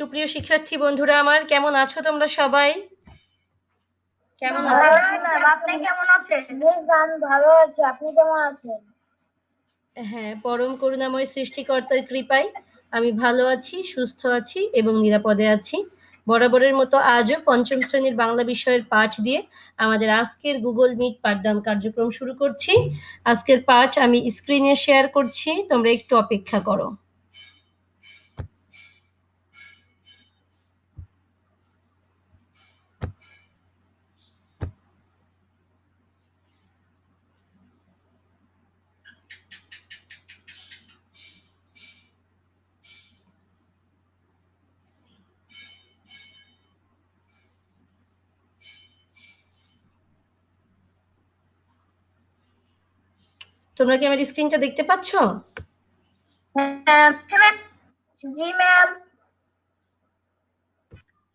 সুপ্রিয় শিক্ষার্থী বন্ধুরা আমার কেমন আছো তোমরা সবাই? কেমন আছো? আপনি কেমন আছেন? বেশ ভালো আছি আপনি কেমন আছেন? হ্যাঁ পরম করুণাময় সৃষ্টিকর্তার কৃপায় আমি ভালো আছি সুস্থ আছি এবং নিরাপদে আছি। বরাবরের মতো আজও পঞ্চম শ্রেণির বাংলা বিষয়ের পাঠ দিয়ে আমাদের আজকের গুগল মিট পাঠদান কার্যক্রম শুরু করছি। আজকের পাঠ আমি স্ক্রিনে শেয়ার করছি তোমরা একটু অপেক্ষা করো। তোমরা কি আমার স্ক্রিনটা দেখতে পাচ্ছ? হ্যাঁ, জি ম্যাম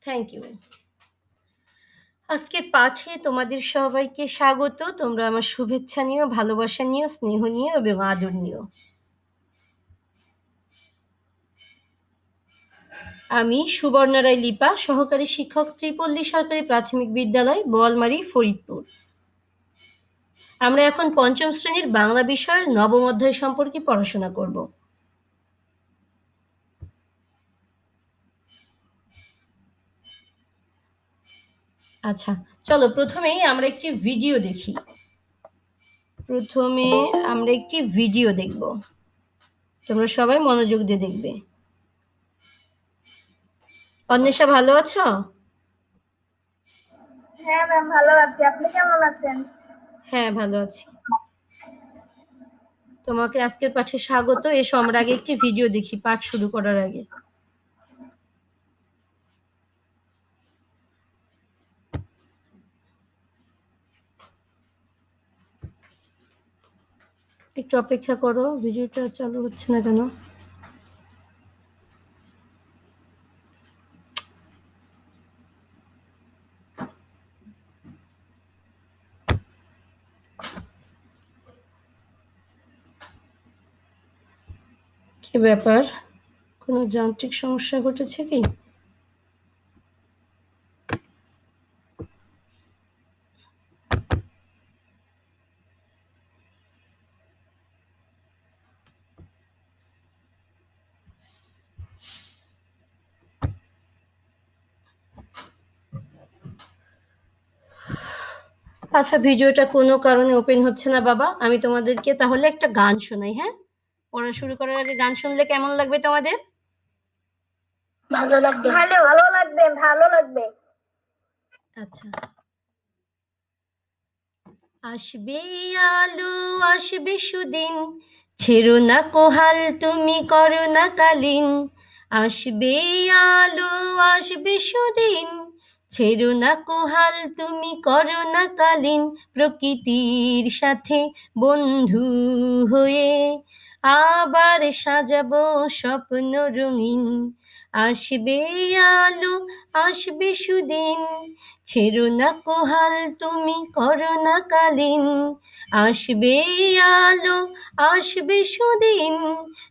থ্যাংক ইউ আজকের পাঠে তোমাদের সবাইকে স্বাগত। তোমরা আমার শুভেচ্ছা নিও ভালোবাসা নিও স্নেহ নিও এবং আদর নিও। আমি সুবর্ণা রায় লিপা সহকারী শিক্ষক ত্রিপল্লী সরকারি প্রাথমিক বিদ্যালয় বোয়ালমারি ফরিদপুর। আমরা এখন পঞ্চম শ্রেণির বাংলা বিষয়ের নবম অধ্যায় সম্পর্কে পড়াশোনা করব। আচ্ছা চলো প্রথমেই আমরা একটি ভিডিও দেখি। প্রথমে আমরা একটি ভিডিও দেখব। তোমরা সবাই মনোযোগ দিয়ে দেখবে। অন্বেষা, ভালো আছো? হ্যাঁ ম্যাম, ভালো আছি। আপনি কেমন আছেন? হ্যাঁ ভালো আছি। তোমাকে আজকের পাঠে স্বাগত। এসো, আমরা আগে একটি ভিডিও দেখি, পাঠ শুরু করার আগে। একটু অপেক্ষা করো ভিডিওটা চালু হচ্ছে না কেন? কি ব্যাপার? কোনো যান্ত্রিক সমস্যা ঘটেছে কি? আচ্ছা ভিডিওটা কোনো কারণে ওপেন হচ্ছে না, বাবা। আমি তোমাদেরকে তাহলে একটা গান শোনাই হ্যাঁ? পড়া শুরু করার আগে গান শুনলে কেমন লাগবে তোমাদের? ভালো লাগবে। ভালো ভালো লাগবে ভালো লাগবে। আচ্ছা। আসবে আলো আসবে সুদিন। ছেড়ো না কোহাল তুমি করো না কালীন। আসবে আলো আসবে সুদিন। ছেড়ো না কোহাল তুমি করো না কালীন। প্রকৃতির সাথে বন্ধু হয়ে আবার সাজাবো স্বপ্ন রঙিন। আসবে আলো, আসবে সুদিন। ছেড়ো না কোহাল, তুমি করো না কালীন। আসবে আলো, আসবে সুদিন।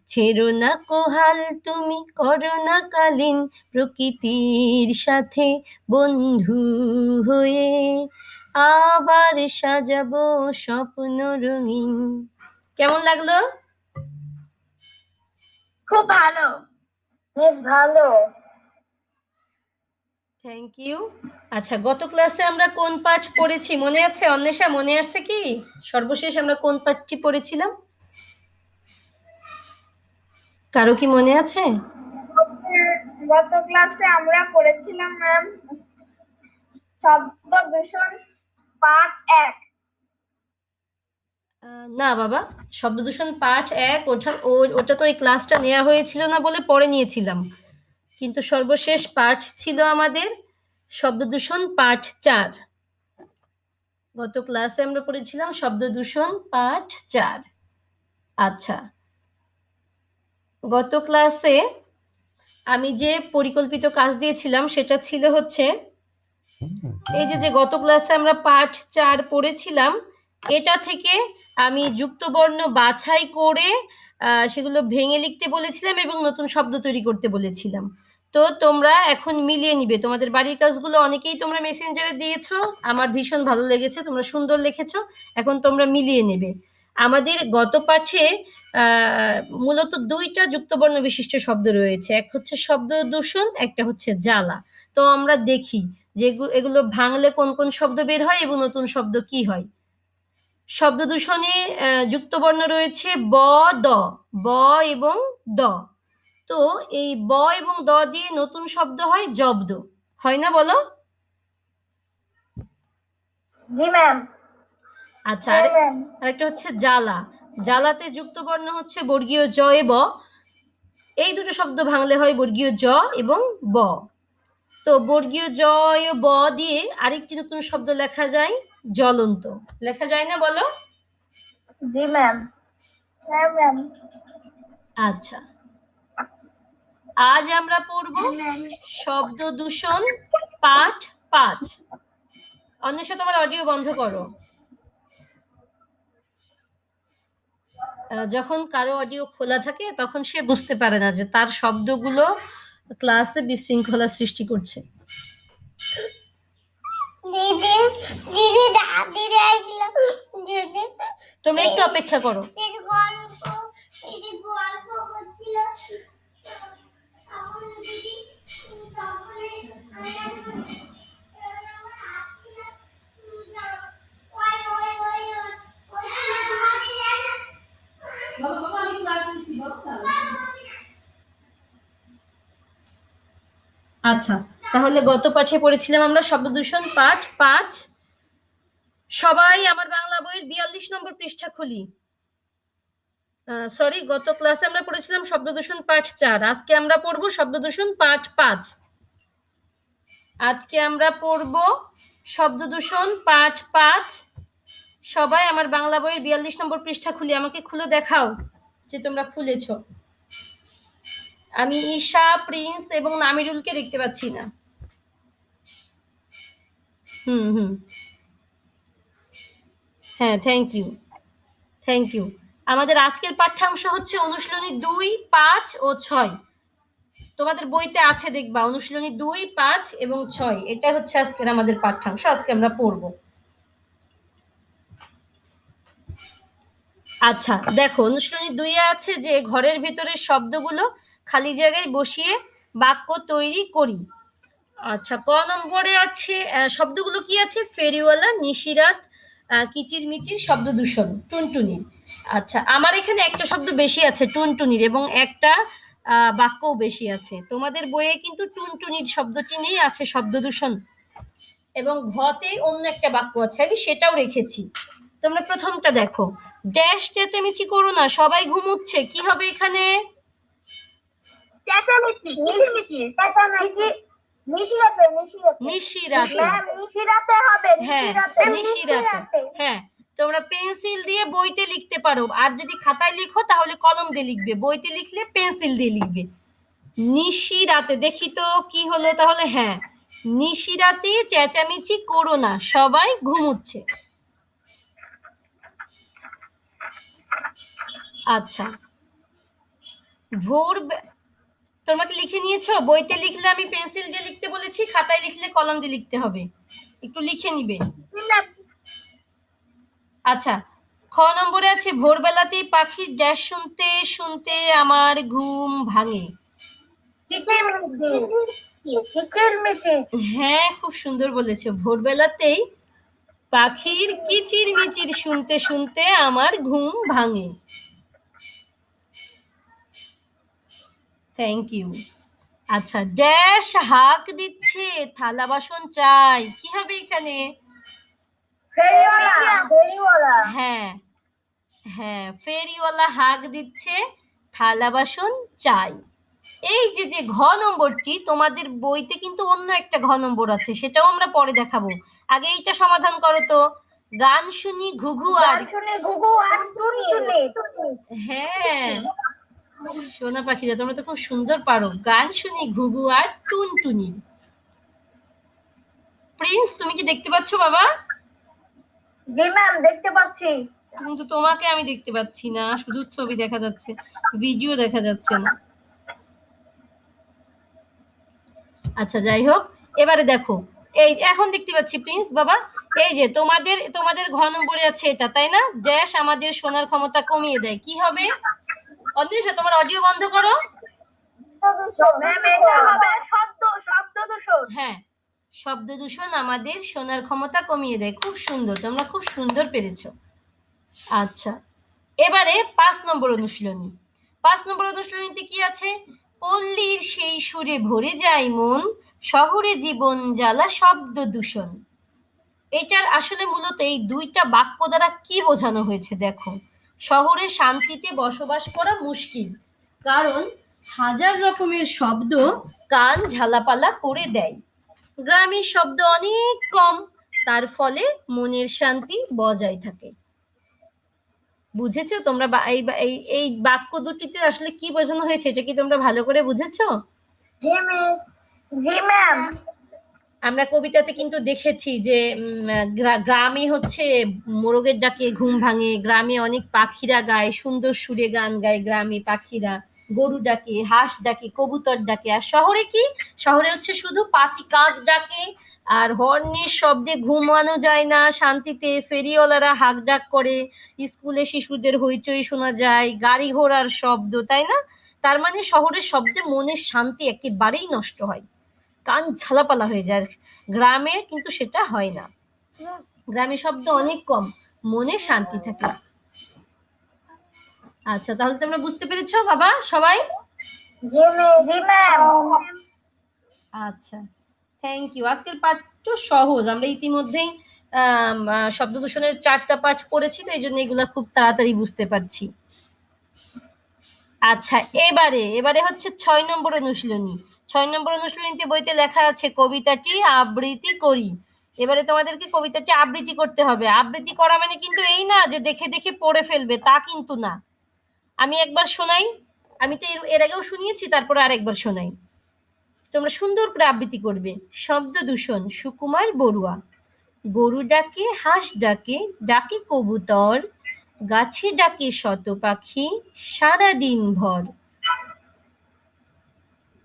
ছেড়ো না কোহাল, তুমি করো না কালীন। প্রকৃতির সাথে বন্ধু হয়ে আবার সাজাবো স্বপ্ন রঙিন। কেমন লাগল? খুব ভালো। বেশ ভালো। থ্যাংক ইউ আচ্ছা গত ক্লাসে আমরা কোন পাঠ পড়েছি? মনে আছে অন্বেষা? মনে আছে কি? সর্বশেষ আমরা কোন পাঠটি পড়েছিলাম? কারও কি মনে আছে? গত ক্লাসে আমরা পড়েছিলাম ম্যাম শব্দ দূষণ পাঠ এক। না বাবা শব্দদূষণ পাঠ এক ওটা ওটা তো ওই ক্লাসটা নেওয়া হয়েছিল না বলে পরে নিয়েছিলাম। কিন্তু সর্বশেষ পাঠ ছিল আমাদের শব্দদূষণ পাঠ চার। গত ক্লাসে আমরা পড়েছিলাম শব্দদূষণ পাঠ চার। আচ্ছা গত ক্লাসে আমি যে পরিকল্পিত কাজ দিয়েছিলাম সেটা ছিল হচ্ছে, এই যে যে গত ক্লাসে আমরা পাঠ চার পড়েছিলাম এটা থেকে আমি যুক্তবর্ণ বাছাই করে সেগুলো ভেঙে লিখতে বলেছিলাম এবং নতুন শব্দ তৈরি করতে বলেছিলাম। তো তোমরা এখন মিলিয়ে নিবে। তোমাদের বাড়ির কাজগুলো অনেকেই তোমরা মেসেঞ্জারে দিয়েছ। আমার ভীষণ ভালো লেগেছে, তোমরা সুন্দর লিখেছো। এখন তোমরা মিলিয়ে নেবে। আমাদের গত পাঠে মূলত দুইটা যুক্তবর্ণ বিশিষ্ট শব্দ রয়েছে। এক হচ্ছে শব্দ দূষণ, একটা হচ্ছে জ্বালা। তো আমরা দেখি যে এগুলো ভাঙলে কোন কোন শব্দ বের হয় এবং নতুন শব্দ কি হয়। শব্দ দূষণে আহ, যুক্তবর্ণ রয়েছে ব দ। ব এবং দ। তো এই ব এবং দ দিয়ে নতুন শব্দ হয় জব্দ। হয় না বলো? জি ম্যাম আচ্ছা আরেকটা হচ্ছে জ্বালা। জ্বালাতে যুক্ত বর্ণ হচ্ছে বর্গীয় জ এ ব। এই দুটো শব্দ ভাঙলে হয় বর্গীয় জ এবং ব। তো বর্গীয় জ ব দিয়ে আরেকটি নতুন শব্দ লেখা যায় জ্বলন্ত। লেখা যায় না বলো? জি ম্যাম হ্যাঁ ম্যাম আচ্ছা। আজ আমরা পড়ব শব্দ দূষণ পাঠ পাঁচ। অন্বেষা তোমার অডিও বন্ধ করো। যখন কারও অডিও খোলা থাকে তখন সে বুঝতে পারে না যে তার শব্দগুলো ক্লাসে বিশৃঙ্খলা সৃষ্টি করছে। দিদি দিদি দিদি আসলো দিদি তোমরা একটু অপেক্ষা করো। দিদি গল্প দিদি গল্প করছিল। তখন দিদি তখন আচ্ছা। তাহলে গত পাঠে পড়েছিলাম আমরা শব্দ দূষণ পাঠ পাঁচ। সবাই আমার বাংলা বইয়ের বিয়াল্লিশ নম্বর পৃষ্ঠা খুলি। সরি গত ক্লাসে আমরা পড়েছিলাম শব্দ দূষণ পাঠ চার। আজকে আমরা পড়ব শব্দ দূষণ পাঠ পাঁচ। আজকে আমরা পড়ব শব্দ দূষণ পাঠ পাঁচ। সবাই আমার বাংলা বইয়ের বিয়াল্লিশ নম্বর পৃষ্ঠা খুলি। আমাকে খুলে দেখাও যে তোমরা খুলেছ। আমি ঈশা, প্রিন্স এবং নামিরুলকে দেখতে পাচ্ছি না। হুম হুম। হ্যাঁ থ্যাংক ইউ থ্যাংক ইউ আমাদের আজকের পাঠ্যাংশ হচ্ছে অনুশীলনী দুই, পাঁচ ও ছয়। তোমাদের বইতে আছে দেখবা, অনুশীলনী দুই, পাঁচ এবং ছয়। এটা হচ্ছে আজকের আমাদের পাঠ্যাংশ, আজকে আমরা পড়ব। আচ্ছা দেখো, অনুশীলনী দুইয়ে আছে যে, ঘরের ভেতরের শব্দগুলো খালি জায়গায় বসিয়ে বাক্য তৈরি করি। আচ্ছা ক নম্বরে আছে শব্দগুলো কি আছে? ফেরিওয়ালা নিশিরাত আহ, কিচির মিচির শব্দ দূষণ টুনটুনির। আচ্ছা আমার এখানে একটা শব্দ বেশি আছে টুনটুনির এবং একটা বাক্যও বেশি আছে। তোমাদের বইয়ে কিন্তু টুনটুনির শব্দটি নেই আছে শব্দ দূষণ। এবং ঘতে অন্য একটা বাক্য আছে আমি সেটাও রেখেছি। তোমরা প্রথমটা দেখো। ড্যাশ চেঁচামেচি করো না সবাই ঘুমুচ্ছে কি হবে এখানে? চেঁচামেচি কিচিরমিচির চেঁচামেচি। নিশিরাতে নিশিরাতে। নিশিরাতে। ম্যাম নিশিরাতে হবে হ্যাঁ নিশিরাতে হ্যাঁ তোমরা পেন্সিল দিয়ে বইতে লিখতে পারো। আর যদি খাতায় লিখো তাহলে কলম দিয়ে লিখবে। বইতে লিখলে পেন্সিল দিয়ে লিখবে। নিশিরাতে দেখি তো কি হলো তাহলে। হ্যাঁ নিশিরাতে চেঁচামেচি করো না সবাই ঘুমুচ্ছে। আচ্ছা। ভোর বে- তোমরা কি লিখে নিয়েছো? বইতে লিখলে আমি পেন্সিল দিয়ে লিখতে বলেছি খাতায় লিখলে কলম দিয়ে লিখতে হবে। একটু লিখে নিবে। আচ্ছা খ নম্বরে আছে ভোরবেলাতেই পাখির ড্যাশ শুনতে শুনতে আমার ঘুম ভাঙে। হ্যাঁ খুব সুন্দর বলেছ। ভোরবেলাতেই পাখির কিচির মিচির শুনতে শুনতে আমার ঘুম ভাঙে। থ্যাংক ইউ আচ্ছা ড্যাশ হাক দিচ্ছে থালা বাসন চাই। কি হবে এখানে? হ্যাঁ হ্যাঁ ফেরিওয়ালা হাক দিচ্ছে থালা বাসন চাই। এই যে যে ঘ নম্বরটি তোমাদের বইতে কিন্তু অন্য একটা ঘ নম্বর আছে সেটাও আমরা পরে দেখাবো। আগে এইটা সমাধান করো তো। গান শুনি ঘুঘু আর শুনে ঘুঘু আর টুনটুনি হ্যাঁ। সোনা পাখিরা তোমরা তো খুব সুন্দর পারো। গান শুনি ঘুঘু আর টুনটুনি। প্রিন্স তুমি কি দেখতে পাচ্ছ বাবা? জি ম্যাম দেখতে পাচ্ছি। কিন্তু তোমাকে আমি দেখতে পাচ্ছি না শুধু ছবি দেখা যাচ্ছে ভিডিও দেখা যাচ্ছে না। আচ্ছা যাই হোক এবারে দেখো এই এখন দেখতে পাচ্ছি প্রিন্স বাবা এই যে তোমাদের তোমাদের ঘন নম্বরে আছে এটা তাই না? ড্যাশ আমাদের শোনার ক্ষমতা কমিয়ে দেয় কি হবে? অদৃশ্য, তোমার অডিও বন্ধ করো। হ্যাঁ শব্দ দূষণ আমাদের শোনার ক্ষমতা কমিয়ে দেয়। খুব সুন্দর, তোমরা খুব সুন্দর পেরেছ। আচ্ছা এবারে পাঁচ নম্বর অনুশীলনী। পাঁচ নম্বর অনুশীলনীতে কি আছে? পল্লীর সেই সুরে ভরে যায় মন, শহরে জীবন জ্বালা শব্দ দূষণ। এটার আসলে মূলত এই দুইটা বাক্য দ্বারা কি বোঝানো হয়েছে, দেখো। শহরে শান্তিতে বসবাস করা মুশকিল। কারণ হাজার রকমের শব্দ কান ঝালাপালা করে দেয়। গ্রামের শব্দ অনেক কম, তার ফলে মনের শান্তি বজায় থাকে। বুঝেছ তোমরা এই এই বাক্য দুটিতে আসলে কি বোঝানো হয়েছে? এটা কি তোমরা ভালো করে বুঝেছ? জি মিস জি ম্যাম। আমরা কবিতাতে কিন্তু দেখেছি যে গ্রা- গ্রামে হচ্ছে মোরগের ডাকে ঘুম ভাঙে, গ্রামে অনেক পাখিরা গায়, সুন্দর সুরে গান গায় গ্রামে পাখিরা, গরু ডাকে, হাঁস ডাকে, কবুতর ডাকে। আর শহরে কি? শহরে হচ্ছে শুধু পাতি কাক ডাকে, আর হর্নের শব্দে ঘুমানো যায় না, শান্তিতে ফেরিওয়ালারা হাঁক ডাক করে, স্কুলে শিশুদের হইচই শোনা যায়, গাড়ি ঘোড়ার শব্দ, তাই না? তার মানে শহরের শব্দে মনের শান্তি একেবারেই নষ্ট হয়। কান ছালাপালা হয়ে যায়। গ্রামে কিন্তু সেটা হয় না। গ্রামে শব্দ অনেক কম মনে শান্তি থাকে। আচ্ছা তাহলে তোমরা বুঝতে পেরেছ বাবা সবাই? আচ্ছা থ্যাংক ইউ আজকের পাঠ তো সহজ আমরা ইতিমধ্যেই শব্দ দূষণের চারটা পাঠ পড়েছি তো এই জন্য এগুলা খুব তাড়াতাড়ি বুঝতে পারছি। আচ্ছা এবারে এবারে হচ্ছে ছয় নম্বর অনুশীলনী। ছয় নম্বর অনুশীলনীতে বইতে লেখা আছে, কবিতাটি আবৃত্তি করি। এবারে তোমাদেরকে কবিতাটি আবৃত্তি করতে হবে। আবৃত্তি করা মানে কিন্তু এই না যে দেখে দেখে পড়ে ফেলবে, তা কিন্তু না। আমি একবার শোনাই। আমি তো এর- আগেও শুনিয়েছি, তারপরে আরেকবার শোনাই। তোমরা সুন্দর করে আবৃত্তি করবে। শব্দ দূষণ, সুকুমার বড়ুয়া। গরু ডাকে, হাঁস ডাকে ডাকে কবুতর। গাছে ডাকে শত পাখি সারা দিন ভর।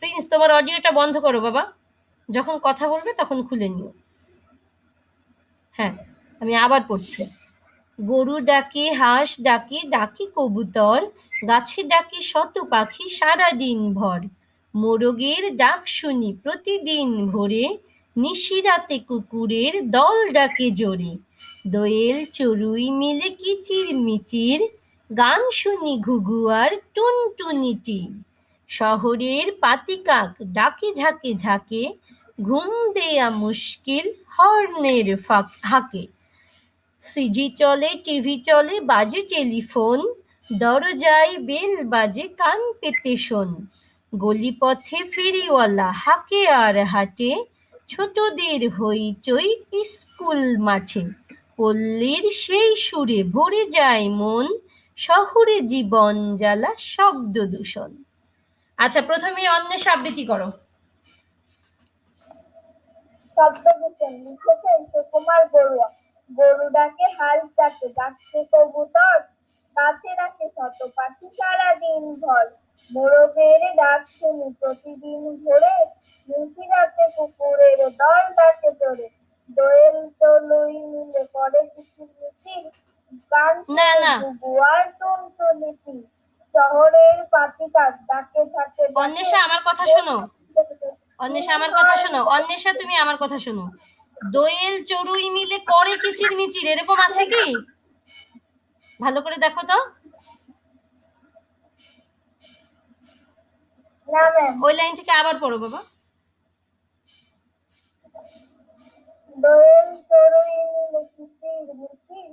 প্রিন্স তোমার অডিওটা বন্ধ করো বাবা। যখন কথা বলবে তখন খুলে নিও। হ্যাঁ আমি আবার পড়ছি। গরু ডাকে, হাঁস ডাকে ডাকে কবুতর, গাছে ডাকে শত পাখি সারা দিন ভর। মোরগের ডাক শুনি প্রতিদিন ভোরে, নিশিরাতে কুকুরের দল ডাকে জোরে। দোয়েল চড়ুই মিলে কিচির মিচির, গান শুনি ঘুঘুয়ার টুনটুনিটি শহরের পাতিকাক ডাকে ঝাঁকে ঝাঁকে, ঘুম দেয়া মুশকিল হর্নের ফাঁক হাঁকে। সিজি চলে টিভি চলে, বাজে টেলিফোন, দরজায় বেল বাজে কান পেতে শোন। গলিপথে ফেরিওয়ালা হাঁকে আর হাঁটে, ছোটদের হইচই স্কুল মাঠে। পল্লীর সেই সুরে ভরে যায় মন, শহরে জীবন জ্বালা শব্দ দূষণ। আচ্ছা প্রথমে অন্বেষ আবৃত্তি করো। শব্দ দূষণ লিখেছেন সুকুমার বড়ুয়া। গরু ডাকে হাঁস ডাকে ডাকছে কবুতর গাছে ডাকে শত পাখি সারাদিন ভর। মোরগের ডাক শুনি প্রতিদিন ভোরে নিশিরাতে কুকুরের দল ডাকে চড়ে দোয়েল চলুই মিলে করে কিচির মিচির গান না, না। গুয়ার টুনটুনিটি শহরের পাখিকাক ডাকে ডাকে- অন্বেষা আমার কথা শোনো। অন্বেষা আমার কথা শোনো। অন্বেষা তুমি আমার কথা শোনো। দোয়েল চড়ুই মিলে করে কিচির মিচির এরকম আছে কি? ভালো করে দেখো তো। না ওই লাইন থেকে আবার পড়ো বাবা। দোয়েল চড়ুই মিলে কিচির মিচির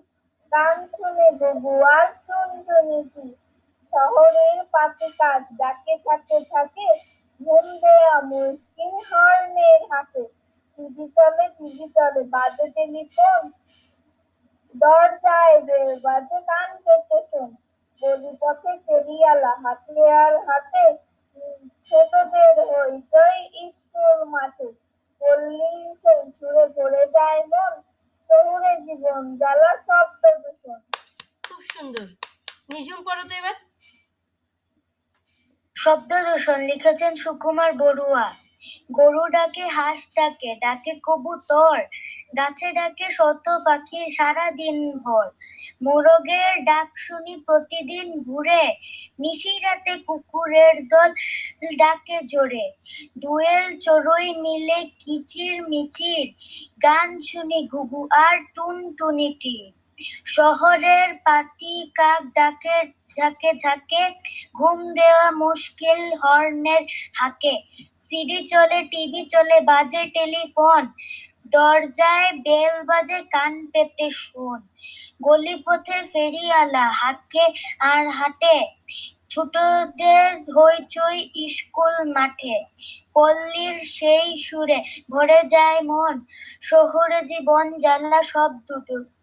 গান শুনে গুগুয়ার টুনটুনিটি শহরের পাতি কাজ, ডাকে থাকে থাকে ঘুম দেয়া মুশকিল হর্নের হাতে টিভি চলে টিভি চলে, বাজে টেলিফোন। দরজায় বাজে পেতে শোন। ফেরিয়ালা হাতে আর হাতে ছোটদের হইচই স্কুল মাঠে। পল্লী সেই সুরে ভরে যায় মন। শহুরে জীবন জ্বালা শব্দ দূষণ। খুব সুন্দর। নিজুম পড়ো তো এবার। শব্দ দূষণ লিখেছেন সুকুমার বড়ুয়া। গরু ডাকে, হাঁস ডাকে ডাকে কবুতর, গাছে ডাকে শত পাখি সারা দিন ভর। মোরগের ডাক শুনি প্রতিদিন ঘুরে নিশি রাতে কুকুরের দল ডাকে জোরে। দুয়েল চড়ুই মিলে কিচির মিচির, গান শুনি ঘুঘু আর টুনটুনিটি শহরের পাতি কাক ডাকে, ঝাঁকে ঝাঁকে, ঘুম দেওয়া মুশকিল হর্নের হাকে। সিডি চলে টিভি চলে, বাজে টেলিফোন। দরজায় বেল বাজে, কান পেতে শোন। গলিপথে ফেরিওয়ালা হাঁকে আর হাঁটে। ছোটদের হইচই স্কুল মাঠে, পল্লীর সেই সুরে ভরে যায় মন, শহরে জীবন জ্বালা শব্দ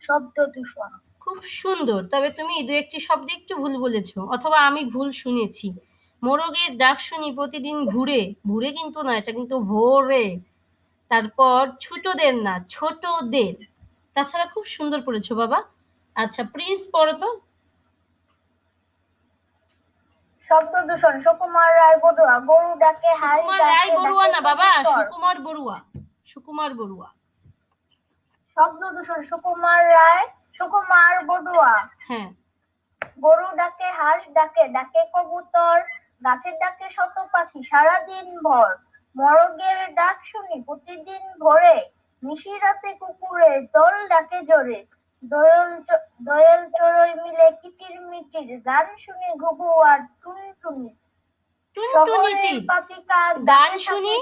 শব্দ দূষণ। খুব সুন্দর, তবে তুমি দু একটি শব্দ একটু ভুল বলেছ, অথবা আমি ভুল শুনেছি। মোরগের ডাক শুনি প্রতিদিন ঘুরে ঘুরে কিন্তু না, এটা কিন্তু ভোরে। তারপর ছোটদের না, ছোটদের। তাছাড়া খুব সুন্দর পড়েছো বাবা। আচ্ছা প্রিন্স পড়ো তো? শব্দ দূষণ সুকুমার রায় বড়ুয়া গরু ডাকে সুকুমার রায় বড়ুয়া না বাবা সুকুমার বড়ুয়া সুকুমার বড়ুয়া। শব্দ দূষণ সুকুমার রায় সুকুমার বড়ুয়া। হ্যাঁ। গরু ডাকে হাঁস ডাকে ডাকে কবুতর গাছের ডাকে শত পাখি সারাদিন ভর। মরগের ডাক শুনি প্রতিদিন ভোরে নিশিরাতে কুকুরের দল ডাকে জোরে। দয়াল দয়াল চড়ই মিলে কিচির গান শুনি ঘুঘু আর টুনটুনি। টুনটুনিটি গান শুনি?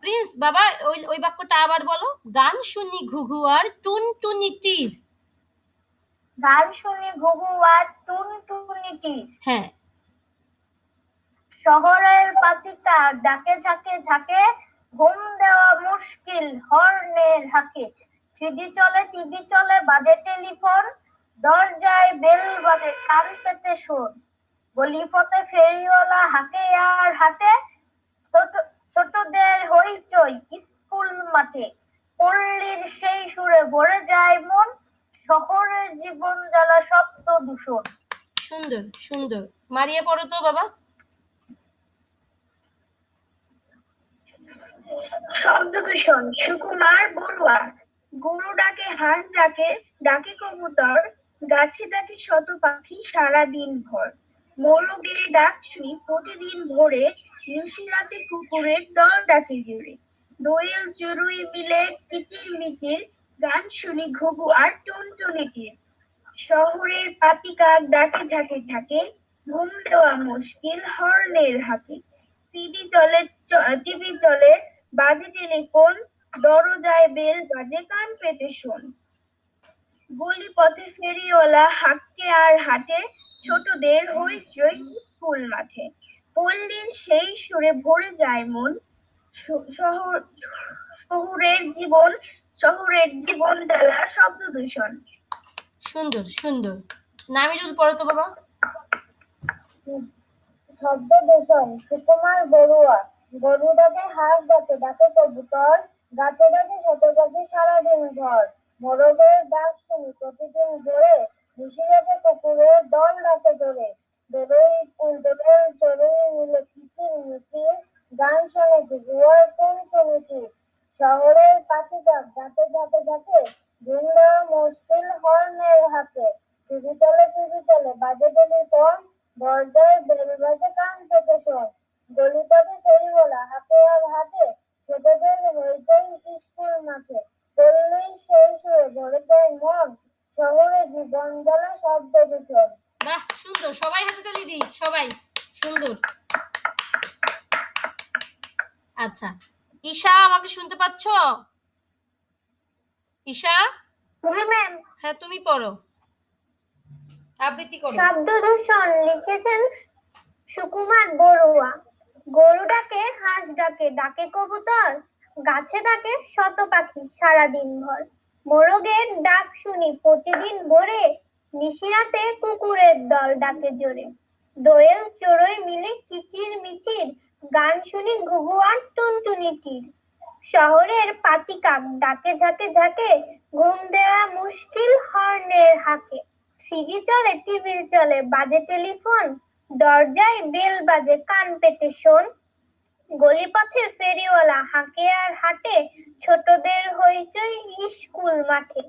প্রিন্স বাবা ওই ওই বাক্যটা আবার বলো। গান শুনি ঘুঘু আর টুনটুনিটির গান শুনি ঘুঘু আর হ্যাঁ। শহরের পাতিকা ডাকে ঝাঁকে ঝাঁকে। ঘুম দেওয়া মুশকিল হর্নের হাকে। সিডি চলে টিভি চলে বাজে টেলিফোন। দরজায় বেল বাজে কান পেতে শোন গলিপথে ফেরিওয়ালা হাঁকে আর ছোট ছোটদের হইচই স্কুল মাঠে। পল্লীর সেই সুরে ভরে যায় মন শহরের জীবন জ্বালা শব্দ দূষণ। সুন্দর সুন্দর। মারিয়া পড়ো তো বাবা। শব্দ দূষণ সুকুমার বড়ুয়া। গরু ডাকে হাঁস ডাকে ডাকে কবুতর। গাছে ডাকে শত পাখি সারা দিন ভর। মোরগের ডাক শুনি প্রতিদিন ভোরে নিশিরাতে কুকুরের দল ডাকে জুড়ে। দোয়েল চড়ুই মিলে কিচির মিচির গান শুনি ঘুঘু আর টুনটুনিটির শহরের পাতি কাক ডাকে ঝাঁকে ঝাঁকে, ঘুম দেওয়া মুশকিল হর্নের হাতে। সিডি চলে টিভি চলে, বাজে টেলিফোন, দরজায় বেল বাজে কান পেতে শোন। গলি পথে ফেরিওয়ালা হাঁকে আর হাঁটে ছোটদের হইচই স্কুল মাঠে। পল্লীর সেই সুরে ভরে যায় মন শহর শহরের জীবন শহরের জীবন জ্বালা শব্দ দূষণ। সুন্দর সুন্দর। নামিরুল পড়ো তো বাবা। শব্দ দূষণ সুকুমার বড়ুয়া। গরু ডাকে হাঁস ডাকে ডাকে কবুতর। গাছে ডাকে শত পাখি সারাদিন ঘর মোরগের ডাক শুনি, প্রতিদিন জোরে নিশিরাতে কুকুরের দল ডাকে জোরে দোলের দোলের চড়ুই মিলে কিচির মিচির গান শোনে ঘুঘুয়ার কোন কমিটি শহরের পাখি ডাক ডাকে ডাকে ডাকে, দিন মুশকিল হর্নের হাতে। টিভি চলে টিভি চলে, বাজে টেলিফোন দরজায় বেল বাজে কান পেতে শোন। গলিপথে ফেরিওয়ালা হাতে আর হাতে, ছোটদের হইচই স্কুল মাঠে পল্লীর সেই সুরে ভরে যায় মন শহরে জীবন জ্বালা শব্দ দূষণ বাহ সুন্দর সবাই হাতে তালি দিই সবাই সুন্দর আচ্ছা ঈশা শুনতে পাচ্ছ ঈশা? ম্যাম হ্যাঁ তুমি পড়ো। আবৃত্তি করো। শব্দ দূষণ লিখেছেন সুকুমার বড়ুয়া গরু ডাকে হাঁস ডাকে ডাকে কবুতর গাছে ডাকে শত পাখি সারাদিন ভর মোরগের ডাক শুনি প্রতিদিন ভোরে নিশিরাতে কুকুরের দল ডাকে জোরে। দোয়েল চড়ুই মিলে কিচির মিচির গান শুনি ঘুঘু আর টুনটুনিটির শহরের পাতিকাক ডাকে ঝাঁকে ঝাঁকে ঘুম দেওয়া মুশকিল হর্নের হাকে। সিডি চলে টিভি চলে, বাজে টেলিফোন, দরজায় বেল বাজে, কান পেতে শোন। গলিপথে ফেরিওয়ালা হাঁকে আর হাঁটে, ছোটদের হইচই স্কুল মাঠে।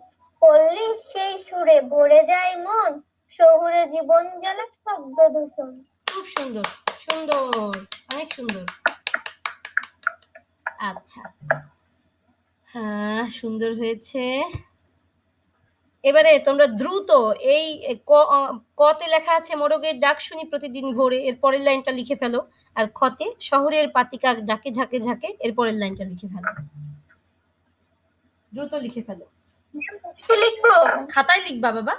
পল্লী সেই সুরে ভরে যায় মন, শহুরে জীবন জ্বালা শব্দ দূষণ। খুব সুন্দর সুন্দর, অনেক সুন্দর। আচ্ছা। হ্যাঁ সুন্দর হয়েছে। এবারে তোমরা দ্রুত এই কতে লেখা আছে মোরগের ডাক শুনি প্রতিদিন ভোরে এর পরের লাইনটা লিখে ফেলো। আর খতে শহরের পাতিকা ডাকে ঝাঁকে ঝাঁকে এর পরের লাইনটা লিখে ফেলো। দ্রুত লিখে ফেলো। খাতায় লিখবা বাবা।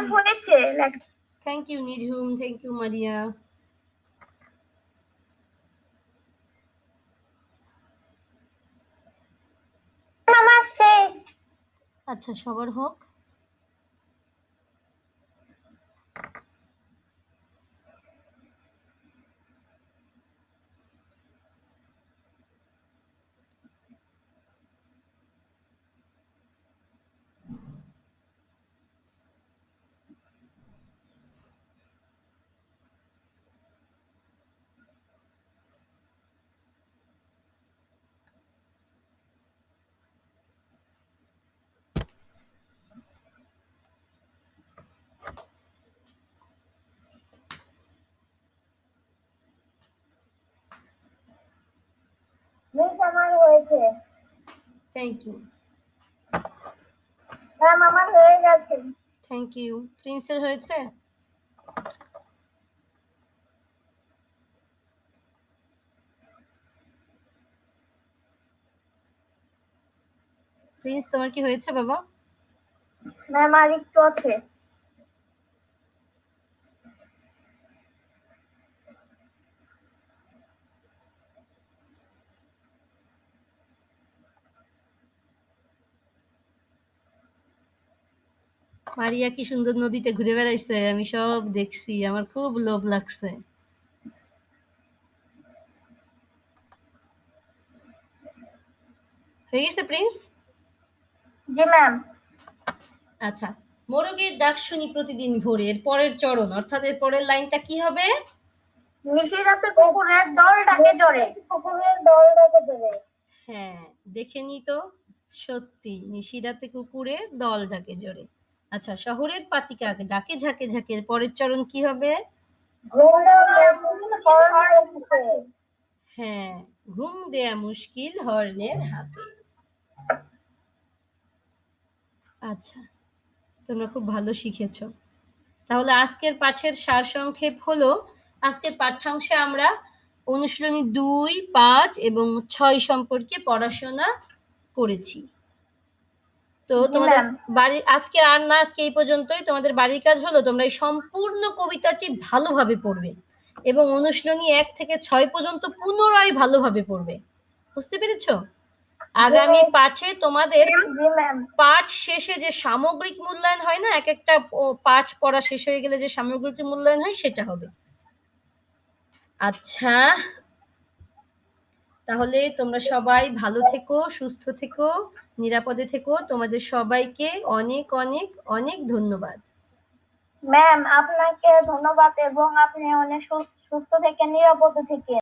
ম্যাম হয়েছে? Thank you Nijhum thank you Maria আচ্ছা সবার হোক মিস আমার হয়েছে থ্যাংক ইউ ম্যাম আমার হয়ে গেছে। থ্যাংক ইউ প্রিন্সের হয়েছে? প্রিন্স তোমার কি হয়েছে বাবা? ম্যাম আর একটু আছে। মারিয়া কি সুন্দর নদীতে ঘুরে বেড়াইছে আমি সব দেখছি আমার খুব লোভ লাগছে। হয়ে গেছে প্রিন্স? জি ম্যাম। আচ্ছা মোরগের ডাক শুনি প্রতিদিন ভোরে এর পরের চরণ অর্থাৎ এর পরের লাইনটা কি হবে? নিশিরাতে কুকুরের দল ডাকে জোরে। কুকুরের দল ডাকে জোরে। হ্যাঁ দেখে নি তো সত্যি নিশিরাতে কুকুরের দল ডাকে জোরে। আচ্ছা শহরের পাতিকা ডাকে ঝাঁকে ঝাঁকে পরের চরণ কি হবে? হ্যাঁ ঘুম দেয়া মুশকিল হর্নের হাতে। আচ্ছা তোমরা খুব ভালো শিখেছো। তাহলে আজকের পাঠের সারসংক্ষেপ হলো, আজকের পাঠ্যাংশে আমরা অনুশীলনী দুই, পাঁচ এবং ছয় সম্পর্কে পড়াশোনা করেছি। তো তোমাদের বাড়ি আজকে আর না আজকে এই পর্যন্তই। তোমাদের বাড়ির কাজ হলো তোমরা এই সম্পূর্ণ কবিতাটি ভালোভাবে পড়বে এবং অনুশীলনী এক থেকে ছয় পর্যন্ত পুনরায় ভালোভাবে পড়বে। বুঝতে পেরেছ? আগামী পাঠে তোমাদের পাঠ শেষে যে সামগ্রিক মূল্যায়ন হয় না এক একটা পাঠ পড়া শেষ হয়ে গেলে যে সামগ্রিক মূল্যায়ন হয় সেটা হবে। আচ্ছা তাহলে তোমরা সবাই ভালো থেকো, সুস্থ থেকো, নিরাপদে থেকো। তোমাদের সবাইকে অনেক অনেক অনেক ধন্যবাদ। ম্যাম আপনাকে ধন্যবাদ এবং আপনি অনেক সুস্থ থেকে, নিরাপদে থেকে।